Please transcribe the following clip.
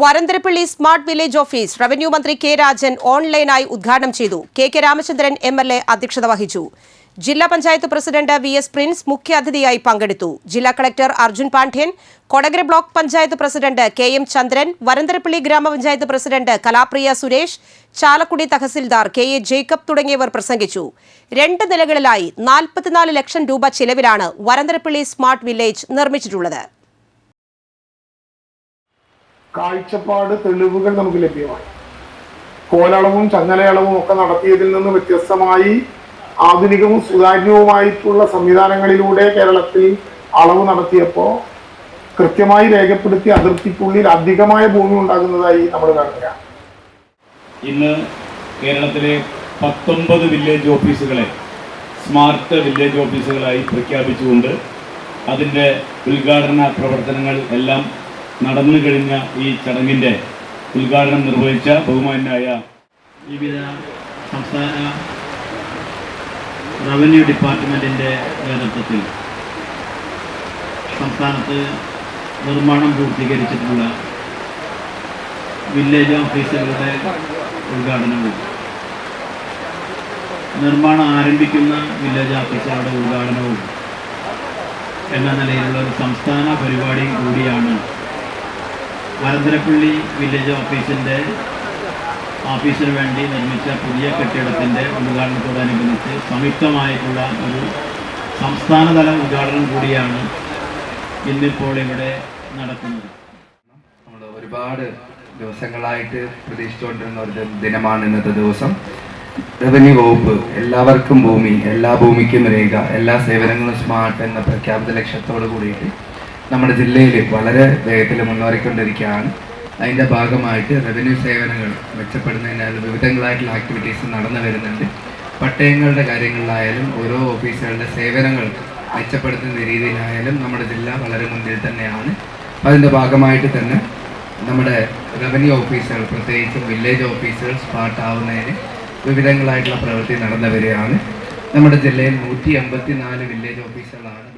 Varantharappilly smart village office revenue മന്ത്രി K Rajan ഓൺലൈനായി ഉദ്ഘാടനം ചെയ്തു. K K Ramachandran M L A അധ്യക്ഷത വഹിച്ചു. ജില്ലാ panchayat president V S Prince മുഖ്യാതിഥിയായി പങ്കെടുത്തു. ജില്ലാ collector Arjun Pandian Kodakara block panchayat president K M Chandran Varantharappilly ഗ്രാമപഞ്ചായത്ത് president Kalapriya Suresh Chalakudy tahsildar K A Jacob തുടങ്ങിയവർ പ്രസംഗിച്ചു. രണ്ട് നിലകളിലായി നാൽപ്പത്തിനാല് ലക്ഷം രൂപ ചിലവിലാണ് വരന്തരപ്പള്ളി സ്മാർട്ട് വില്ലേജ് നിർമ്മിച്ചിട്ടുള്ളത്. കാഴ്ചപ്പാട് തെളിവുകൾ നമുക്ക് ലഭ്യമായി കോലളവും ചങ്ങലയളവും ഒക്കെ നടത്തിയതിൽ നിന്ന് വ്യത്യസ്തമായി ആധുനികവും സുതാര്യവുമായിട്ടുള്ള സംവിധാനങ്ങളിലൂടെ കേരളത്തിൽ അളവ് നടത്തിയപ്പോൾ കൃത്യമായി രേഖപ്പെടുത്തി അതിർത്തിക്കുള്ളിൽ അധികമായ ഭൂമി ഉണ്ടാകുന്നതായി നമ്മൾ കാണുകയാണ് ഇന്ന് കേരളത്തിലെ പത്തൊമ്പത് വില്ലേജ് ഓഫീസുകളെ സ്മാർട്ട് വില്ലേജ് ഓഫീസുകളായി പ്രഖ്യാപിച്ചുകൊണ്ട് അതിന്റെ ഉദ്ഘാടന പ്രവർത്തനങ്ങൾ എല്ലാം നടന്നു കഴിഞ്ഞ ഈ ചടങ്ങിന്റെ ഉദ്ഘാടനം നിർവഹിച്ച ബഹുമാനായ വിവിധ സംസ്ഥാന റവന്യൂ ഡിപ്പാർട്ട്മെന്റിന്റെ നേതൃത്വത്തിൽ സംസ്ഥാനത്ത് നിർമ്മാണം പൂർത്തീകരിച്ചിട്ടുള്ള വില്ലേജ് ഓഫീസുകളുടെ ഉദ്ഘാടനവും നിർമ്മാണം ആരംഭിക്കുന്ന വില്ലേജ് ഓഫീസുകളുടെ ഉദ്ഘാടനവും എന്ന നിലയിലുള്ള ഒരു സംസ്ഥാന പരിപാടി കൂടിയാണ് വരന്തരപ്പള്ളി വില്ലേജ് ഓഫീസിന്റെ ഓഫീസിന് വേണ്ടി നിർമ്മിച്ച പുതിയ കെട്ടിടത്തിന്റെ ഉദ്ഘാടനത്തോടനുബന്ധിച്ച് സംയുക്തമായിട്ടുള്ള ഒരു സംസ്ഥാനതല ഉദ്ഘാടനം കൂടിയാണ് ഇന്നിപ്പോൾ ഇവിടെ നടക്കുന്നത്. നമ്മൾ ഒരുപാട് ദിവസങ്ങളായിട്ട് പ്രതീക്ഷിച്ചുകൊണ്ടിരുന്ന ഒരു ദിനമാണ് ഇന്നത്തെ ദിവസം. റവന്യൂ വകുപ്പ് എല്ലാവർക്കും ഭൂമി എല്ലാ ഭൂമിക്കും രേഖ എല്ലാ സേവനങ്ങളും സ്മാർട്ട് എന്ന പ്രഖ്യാപിത ലക്ഷ്യത്തോട് കൂടിയിട്ട് നമ്മുടെ ജില്ലയിൽ വളരെ വേഗത്തിൽ മുന്നേറിക്കൊണ്ടിരിക്കുകയാണ്. അതിന്റെ ഭാഗമായിട്ട് റവന്യൂ സേവനങ്ങൾ മെച്ചപ്പെടുന്നതിനാൽ വിവിധങ്ങളായിട്ടുള്ള ആക്ടിവിറ്റീസ് നടന്നു വരുന്നുണ്ട്. പട്ടയങ്ങളുടെ കാര്യങ്ങളിലായാലും ഓരോ ഓഫീസുകളുടെ സേവനങ്ങൾ മെച്ചപ്പെടുത്തുന്ന രീതിയിലായാലും നമ്മുടെ ജില്ല വളരെ മുന്നിൽ തന്നെയാണ്. അതിന്റെ ഭാഗമായിട്ട് തന്നെ നമ്മുടെ റവന്യൂ ഓഫീസുകൾ പ്രത്യേകിച്ചും വില്ലേജ് ഓഫീസുകൾ സ്മാർട്ട് ആവുന്നതിന് വിവിധങ്ങളായിട്ടുള്ള പ്രവൃത്തി നടന്നു വരികയാണ്. നമ്മുടെ ജില്ലയിൽ നൂറ്റി വില്ലേജ് ഓഫീസുകളാണ്